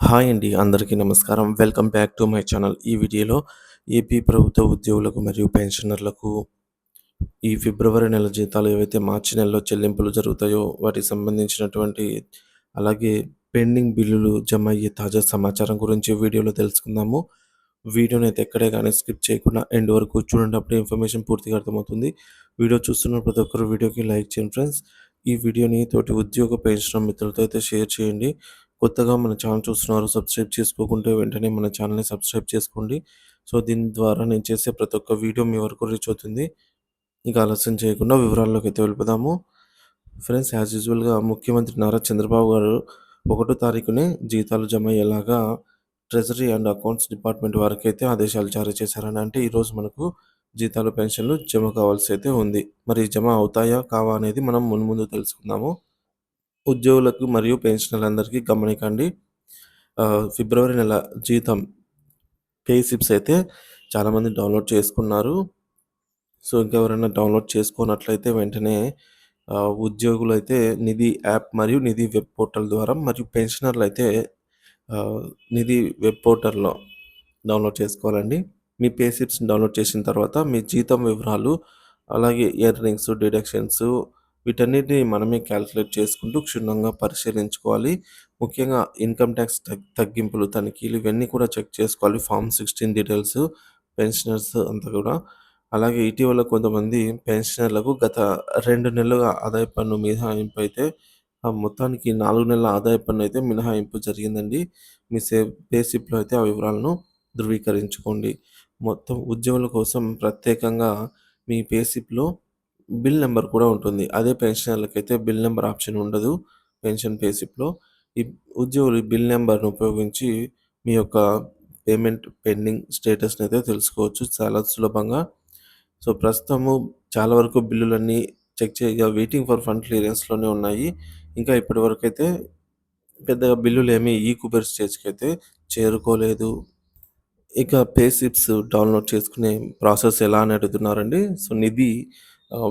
Hi అండి. అందరికీ నమస్కారం. Welcome back to my channel. ఈ వీడియోలో ఏపీ ప్రభుత్వ ఉద్యోగులకు మరియు పెన్షనర్లకు ఈ ఫిబ్రవరి నెల జీతాలు ఏవైతే మార్చి నెలలో చెల్లింపులు జరుగుతాయో వాటికి సంబంధించినటువంటి అలాగే పెండింగ్ బిల్లులు జమ అయ్యే తాజా సమాచారం గురించి వీడియోలో తెలుసుకుందాము. వీడియోని అయితే ఎక్కడే కానీ స్కిప్ చేయకుండా ఎండ్ వరకు చూడండి. అప్పుడే ఇన్ఫర్మేషన్ పూర్తిగా అర్థమవుతుంది. వీడియో చూస్తున్న ప్రతి ఒక్కరు వీడియోకి లైక్ చేయండి ఫ్రెండ్స్. ఈ వీడియోని తోటి ఉద్యోగ పెన్షన్ మిత్రులతో అయితే షేర్ చేయండి. కొత్తగా మన ఛానల్ చూస్తున్నారు సబ్స్క్రైబ్ చేసుకోకుంటే వెంటనే మన ఛానల్‌ని సబ్స్క్రైబ్ చేసుకోండి. సో దీని ద్వారా నేను చేసే ప్రతి ఒక్క వీడియో మీ వరకు రీచ్ అవుతుంది. ఇక ఆలస్యం చేయకుండా వివరాల్లోకి అయితే వెళ్ళిపోదాము. ఫ్రెండ్స్ యాజ్ యూజువల్‌గా ముఖ్యమంత్రి నారా చంద్రబాబు గారు ఒకటో తారీఖునే జీతాలు జమ అయ్యేలాగా ట్రెజరీ అండ్ అకౌంట్స్ డిపార్ట్మెంట్ వారికి అయితే ఆదేశాలు జారీ చేశారని అంటే ఈరోజు మనకు జీతాలు పెన్షన్లు జమ కావాల్సి అయితే ఉంది. మరి జమ అవుతాయా కావా అనేది మనం మున్ముందు తెలుసుకుందాము. ఉద్యోగులకు మరియు పెన్షనర్లందరికీ గమనికండి. ఫిబ్రవరి నెల జీతం పే స్లిప్స్ అయితే చాలామంది డౌన్లోడ్ చేసుకున్నారు. సో ఇంకెవరైనా డౌన్లోడ్ చేసుకున్నట్లయితే వెంటనే ఉద్యోగులు ఉద్యోగులైతే నిధి యాప్ మరియు నిధి వెబ్ పోర్టల్ ద్వారా మరియు పెన్షనర్లు అయితే నిధి వెబ్ పోర్టల్‌లో డౌన్లోడ్ చేసుకోవాలండి. మీ పే స్లిప్స్‌ని డౌన్లోడ్ చేసిన తర్వాత మీ జీతం వివరాలు అలాగే ఎర్నింగ్స్, డిడక్షన్స్ వీటన్నిటిని మనమే క్యాలిక్యులేట్ చేసుకుంటూ క్షుణ్ణంగా పరిశీలించుకోవాలి. ముఖ్యంగా ఇన్‌కమ్ టాక్స్ తగ్ తగ్గింపులు, తనిఖీలు ఇవన్నీ కూడా చెక్ చేసుకోవాలి. ఫార్మ్ 16 డీటెయిల్స్ పెన్షనర్స్ అంతా కూడా. అలాగే ఇటీవల కొంతమంది పెన్షనర్లకు గత రెండు నెలలుగా ఆదాయ పన్ను మినహాయింపు అయితే మొత్తానికి నాలుగు నెలల ఆదాయ పన్ను అయితే మినహాయింపు జరిగిందండి. మీ సే పేసిప్లో అయితే ఆ వివరాలను ధృవీకరించుకోండి. మొత్తం ఉద్యోగుల కోసం ప్రత్యేకంగా మీ పేసిప్లో బిల్ నెంబర్ కూడా ఉంటుంది. అదే పెన్షనర్లకైతే బిల్ నెంబర్ ఆప్షన్ ఉండదు. పెన్షన్ పేసిప్లో ఈ ఉద్యోగులు బిల్ నెంబర్ను ఉపయోగించి మీ యొక్క పేమెంట్ పెండింగ్ స్టేటస్‌ని అయితే తెలుసుకోవచ్చు చాలా సులభంగా. సో ప్రస్తుతము చాలా వరకు బిల్లులన్నీ చెక్ చేయగా వెయిటింగ్ ఫర్ ఫండ్ క్లియరెన్స్‌లోనే ఉన్నాయి. ఇంకా ఇప్పటివరకైతే పెద్దగా బిల్లులు ఏమి ఈ కుబేర్ అయితే చేరుకోలేదు. ఇక పే స్లిప్స్ డౌన్లోడ్ చేసుకునే ప్రాసెస్ ఎలా అని అడుగుతున్నారండి. సో నిధి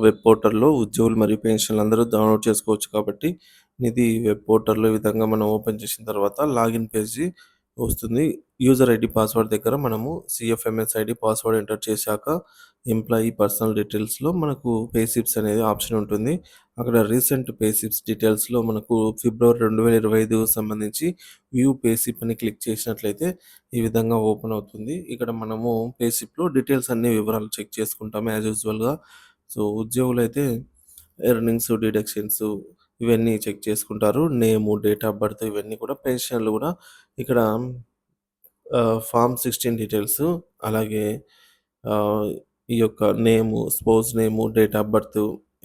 వెబ్ పోర్టల్‌లో ఉద్యోగులు మరియు పెన్షన్లు అందరూ డౌన్లోడ్ చేసుకోవచ్చు కాబట్టి నిధి వెబ్ పోర్టల్‌లో ఈ విధంగా మనం ఓపెన్ చేసిన తర్వాత లాగిన్ పేజీ వస్తుంది. యూజర్ ఐడి పాస్వర్డ్ దగ్గర మనము సిఎఫ్ఎంఎస్ ఐడి పాస్వర్డ్ ఎంటర్ చేశాక ఎంప్లాయీ పర్సనల్ డీటెయిల్స్‌లో మనకు పేసిప్స్ అనేది ఆప్షన్ ఉంటుంది. అక్కడ రీసెంట్ పేసిప్స్ డీటెయిల్స్‌లో మనకు ఫిబ్రవరి 2025 సంబంధించి వ్యూ పే అని క్లిక్ చేసినట్లయితే ఈ విధంగా ఓపెన్ అవుతుంది. ఇక్కడ మనము పేసిప్లో డీటెయిల్స్ అన్ని వివరాలు చెక్ చేసుకుంటాము యాజ్ యూజువల్‌గా. సో ఉద్యోగులు అయితే ఎర్నింగ్స్, డిడక్షన్స్ ఇవన్నీ చెక్ చేసుకుంటారు. నేము, డేట్ ఆఫ్ బర్త్ ఇవన్నీ కూడా పెన్షన్లు కూడా ఇక్కడ ఫామ్ ఫార్మ్ 16 డీటెయిల్స్ అలాగే ఈ యొక్క name, sports name, date of birth,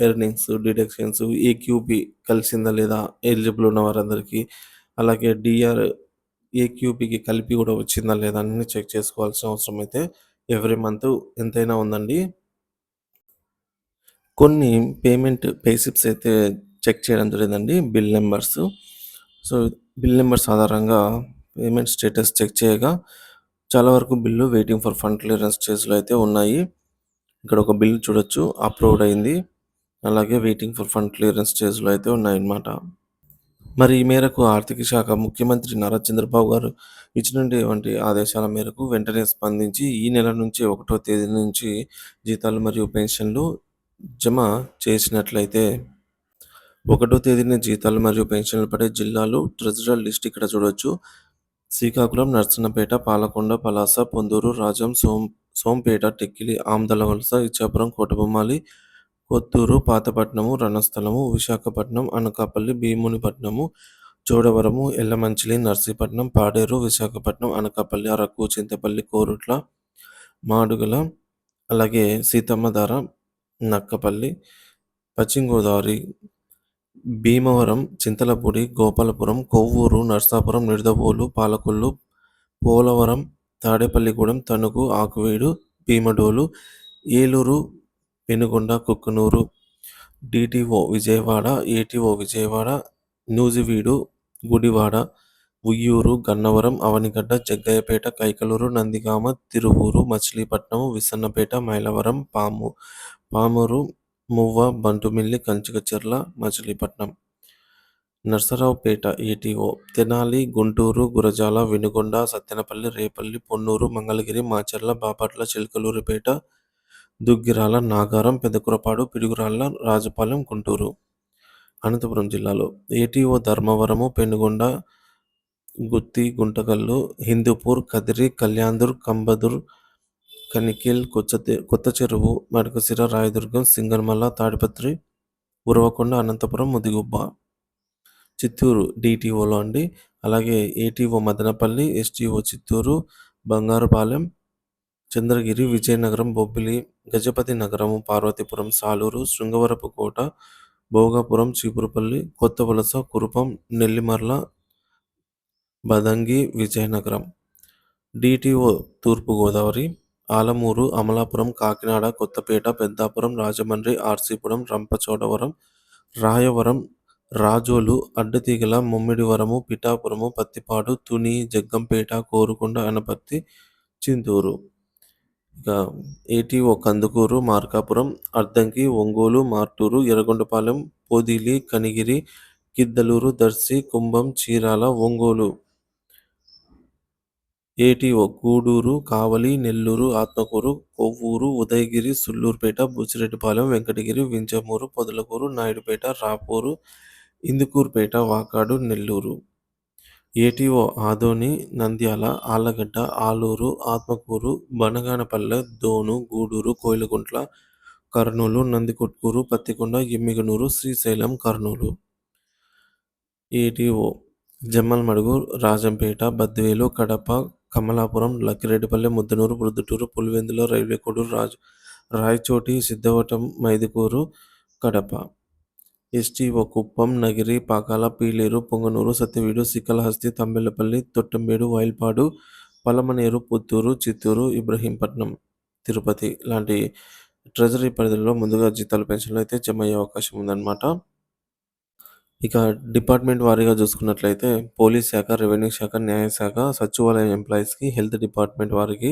earnings, deductions, AQP కలిసిందా లేదా ఎలిజిబుల్ ఉన్న వారందరికీ అలాగే డీఆర్, ఏక్యూపీకి కలిపి కూడా వచ్చిందా లేదా అని చెక్ చేసుకోవాల్సిన అవసరం అయితే ఎవ్రీ మంత్ ఎంతైనా ఉందండి. కొన్ని పేమెంట్ పేసిప్స్ అయితే చెక్ చేయడం జరిగిందండి. Bill numbers so bill numbers ఆధారంగా పేమెంట్ స్టేటస్ చెక్ చేయగా చాలా వరకు bill waiting for fund clearance స్టేజ్‌లో అయితే ఉన్నాయి. ఇక్కడ ఒక బిల్ చూడొచ్చు అప్రూవ్డ్ అయింది. అలాగే వెయిటింగ్ ఫర్ ఫండ్ క్లియరెన్స్ స్టేజ్‌లో అయితే ఉన్నాయన్నమాట. మరి ఈ మేరకు ఆర్థిక శాఖ ముఖ్యమంత్రి నారా చంద్రబాబు గారు ఇచ్చినటువంటి ఆదేశాల మేరకు వెంటనే స్పందించి ఈ నెల నుంచి ఒకటో తేదీ నుంచి జీతాలు మరియు పెన్షన్లు జమ చేసినట్లయితే ఒకటో తేదీన జీతాలు మరియు పెన్షన్లు పడే జిల్లాలు ట్రెజరల్ లిస్ట్ ఇక్కడ చూడవచ్చు శ్రీకాకుళం, నర్సన్నపేట, పాలకొండ, పలాస, పొందూరు, రాజం, సోం సోంపేట, టెక్కిలి, ఆమ్దలవలస ఇచ్చాపురం, కోటబొమ్మాలి కొత్తూరు, పాతపట్నము, రణస్థలము, విశాఖపట్నం, అనకాపల్లి, భీమునిపట్నము, చోడవరము, ఎల్లమంచిలి, నర్సీపట్నం, పాడేరు, విశాఖపట్నం, అనకాపల్లి, అరకు, చింతపల్లి, కోరుట్ల, మాడుగల అలాగే సీతమ్మధార, నక్కపల్లి, పశ్చిమ Godavari, Bhimavaram, Chintalapudi, Gopalapuram, Kovvur, Narsapuram, Nidadavolu, Palakollu, Polavaram, Tadepalligudem, Tanuku, Akividu, Bhimadolu, Eluru, Penugonda, Kukkunuru, D T O Vijayawada, A T O Vijayawada, Nuzvid, Gudivada, Vuyyuru, Gannavaram, Avanigadda, Jaggayyapeta, Kaikaluru, Nandigama, Tiruvuru, Machilipatnam, Visannapeta, Mylavaram, పాము Pamuru, Movva, Bantumilli, Kanchikacherla, Machilipatnam. Narasaraopet A T O, Tenali, Guntur, Gurazala, Vinukonda, Sattenapalle, Repalle, Ponnur, Mangalagiri, Macherla, Bapatla, Chilakaluripet, Duggirala, Nagaram, Pedakurapadu Piduguralla Rajapalem Guntur. Anantapur జిల్లాలో A T O Dharmavaram, Penukonda, Gooty, Guntakal, Hindupur, Kadiri, Kalyandurg Kambadur, Kanekal కొచ్చతే Kothacheruvu, Madakasira Rayadurgam, Singanamala Tadipatri, Uravakonda, Anantapur, Mudigubba. Chittoor డిటిఓలో అండి అలాగే ATO Madanapalle STO Chittoor Bangarupalem Chandragiri Vizianagaram Bobbili Gajapathinagaram Parvathipuram Salur Srungavarapukota Bhogapuram Cheepurupalli Kothavalasa Kurupam Nellimarla Badangi Vizianagaram D T O తూర్పుగోదావరి ఆలమూరు అమలాపురం కాకినాడ కొత్తపేట పెద్దాపురం రాజమండ్రి ఆర్సీపురం రంపచోడవరం రాయవరం రాజోలు అడ్డతీగల ముమ్మిడివరము పిఠాపురము పత్తిపాడు తుని జగ్గంపేట కోరుకొండ అనపర్తి చింతూరు ఇక ATO Kandukur Markapur Addanki Ongole Martur Yerragondapalem Podili Kanigiri Giddalur Darsi Cumbum Chirala Ongole. A T O Gudur Kavali Nellore Atmakur Kovur Udayagiri Sullurpeta Buchireddypalem Venkatagiri Vinjamur Podalakur Naidupeta Rapur Indukurpet Vakadu Nellore. A T O Adoni Nandyal Allagadda Alur Atmakur Banaganapalle Dhone Gudur Koilkuntla Kurnool Nandikotkur Pattikonda Yemmiganur Srisailam Kurnool. A T O Jammalamadugu Rajampet Badvel Kadapa Kamalapuram Lakkireddipalli Muddanur Proddatur Pulivendula Railway Kodur Raju Rayachoti Siddavatam Mydukur Kadapa. S T O Kuppam Nagari Pakala Piler Punganur Satyavedu Srikalahasti Thamballapalle Thottambedu Vayalpad Palamaner Puttur Chittoor Ibrahimpatnam Tirupati. లాంటి treasury పరిధిలో ముందుగా జీతాలు పెన్షన్లు అయితే జమ అయ్యే అవకాశం ఉందన్నమాట. ఇక డిపార్ట్మెంట్ వారీగా చూసుకున్నట్లయితే పోలీస్ శాఖ రెవెన్యూ శాఖ న్యాయశాఖ సచివాలయం ఎంప్లాయీస్కి హెల్త్ డిపార్ట్మెంట్ వారికి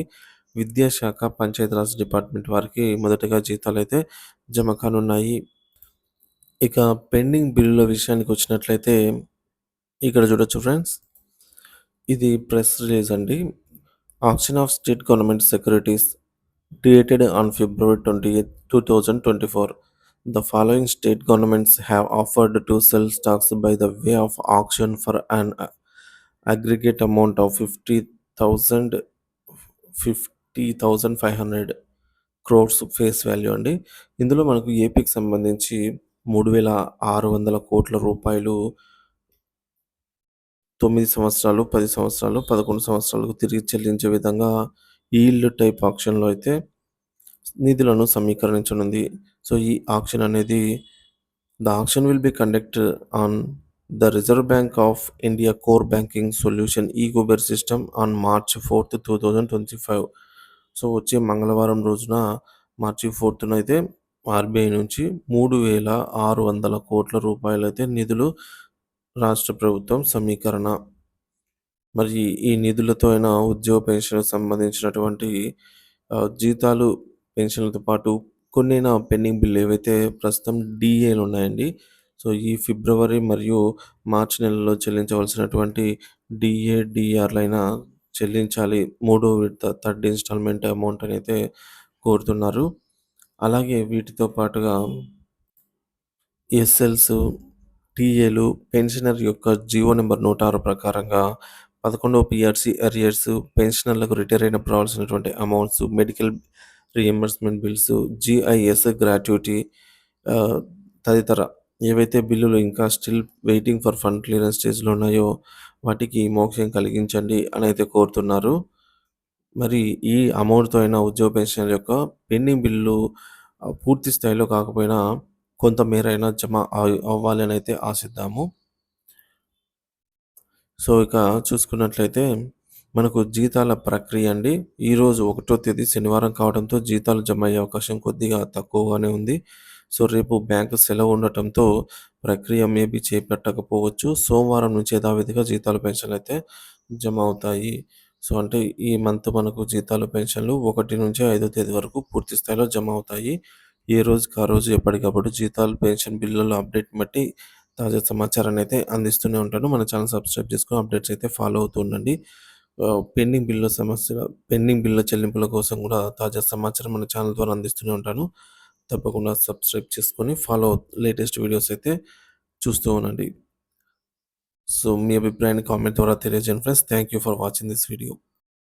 విద్యాశాఖ పంచాయతీరాజ్ డిపార్ట్మెంట్ వారికి మొదటగా జీతాలు అయితే జమ కానున్నాయి. ఇక పెండింగ్ బిల్లుల విషయానికి వచ్చినట్లయితే ఇక్కడ చూడొచ్చు ఫ్రెండ్స్. ఇది ప్రెస్ రిలీజ్ అండి. Auction of state government securities created on February twenty eighth two thousand twenty four. The following state governments have offered to sell stocks by the way of auction for an uh, aggregate amount of 50,000 50,500 crores face value అండి. ఇందులో మనకు ఏపీకి సంబంధించి మూడు వేల ఆరు వందల కోట్ల రూపాయలు తొమ్మిది సంవత్సరాలు పది సంవత్సరాలు పదకొండు సంవత్సరాలకు తిరిగి చెల్లించే విధంగా ఈల్డ్ టైప్ ఆప్షన్లో అయితే నిధులను సమీకరించనుంది. సో ఈ ఆక్షన్ అనేది the auction will be conduct on the Reserve Bank of India core banking solution E Kuber system on March fourth two thousand twenty five so వచ్చే మంగళవారం రోజున మార్చి ఫోర్త్న అయితే ఆర్బీఐ నుంచి మూడు వేల ఆరు వందల కోట్ల రూపాయలు అయితే నిధులు రాష్ట్ర ప్రభుత్వం సమీకరణ. మరి ఈ నిధులతో అయినా ఉద్యోగ పెన్షన్ సంబంధించినటువంటి జీతాలు పెన్షన్లతో పాటు కొన్ని నా పెండింగ్ బిల్లు ఏవైతే ప్రస్తుతం డిఏలు ఉన్నాయండి సో ఈ ఫిబ్రవరి మరియు మార్చి నెలలో చెల్లించవలసినటువంటి డిఏ డిఆర్లైన చెల్లించాలి. మూడో విడత థర్డ్ ఇన్స్టాల్మెంట్ అమౌంట్ అని అయితే కోరుతున్నారు. అలాగే వీటితో పాటుగా ఎస్ఎల్స్ టీఏలు పెన్షనర్ యొక్క జీవో నెంబర్ నూట ఆరు ప్రకారంగా పదకొండవ పిఆర్సీ అరియర్స్ పెన్షనర్లకు రిటైర్ అయినప్పుడు రావాల్సినటువంటి amounts medical reimbursement bills GIS gratuity తదితర. ఏవైతే బిల్లులు ఇంకా still waiting for fund clearance స్టేజ్లో ఉన్నాయో వాటికి మోక్షం కలిగించండి అని అయితే కోరుతున్నారు. మరి ఈ అమౌంట్తో అయినా ఉద్యోగ పెన్షన్ యొక్క పెండింగ్ బిల్లు పూర్తి స్థాయిలో కాకపోయినా కొంత మేరైనా జమ అవ్వాలి అని అయితే ఆశిద్దాము. సో ఇక చూసుకున్నట్లయితే మనకు జీతాల ప్రక్రియ అండి. ఈరోజు ఒకటో తేదీ శనివారం కావడంతో జీతాలు జమ అయ్యే అవకాశం కొద్దిగా తక్కువగానే ఉంది. సో రేపు బ్యాంకు సెలవు ఉండటంతో ప్రక్రియ మేబీ చేపట్టకపోవచ్చు. సోమవారం నుంచి యథావిధిగా జీతాలు పెన్షన్లు అయితే జమ అవుతాయి. సో అంటే ఈ మంత్ మనకు జీతాలు పెన్షన్లు ఒకటి నుంచి ఐదో తేదీ వరకు పూర్తి స్థాయిలో జమ అవుతాయి. ఏ రోజుకి ఆ రోజు ఎప్పటికప్పుడు జీతాలు పెన్షన్ బిల్లుల అప్డేట్ బట్టి తాజా సమాచారాన్ని అయితే అందిస్తూనే ఉంటాను. మన ఛానల్ సబ్స్క్రైబ్ చేసుకొని అప్డేట్స్ అయితే ఫాలో అవుతూ ఉండండి. పెండింగ్ బిల్లుల సమస్య పెండింగ్ బిల్లుల చెల్లింపుల కోసం కూడా తాజా సమాచారం మన ఛానల్ ద్వారా అందిస్తూనే ఉంటాను. తప్పకుండా సబ్స్క్రైబ్ చేసుకొని ఫాలో లేటెస్ట్ వీడియోస్ అయితే చూస్తూ ఉండండి. సో, మీ అభిప్రాయాన్ని కామెంట్ ద్వారా తెలియజేయండి friends. Thank you for watching this video.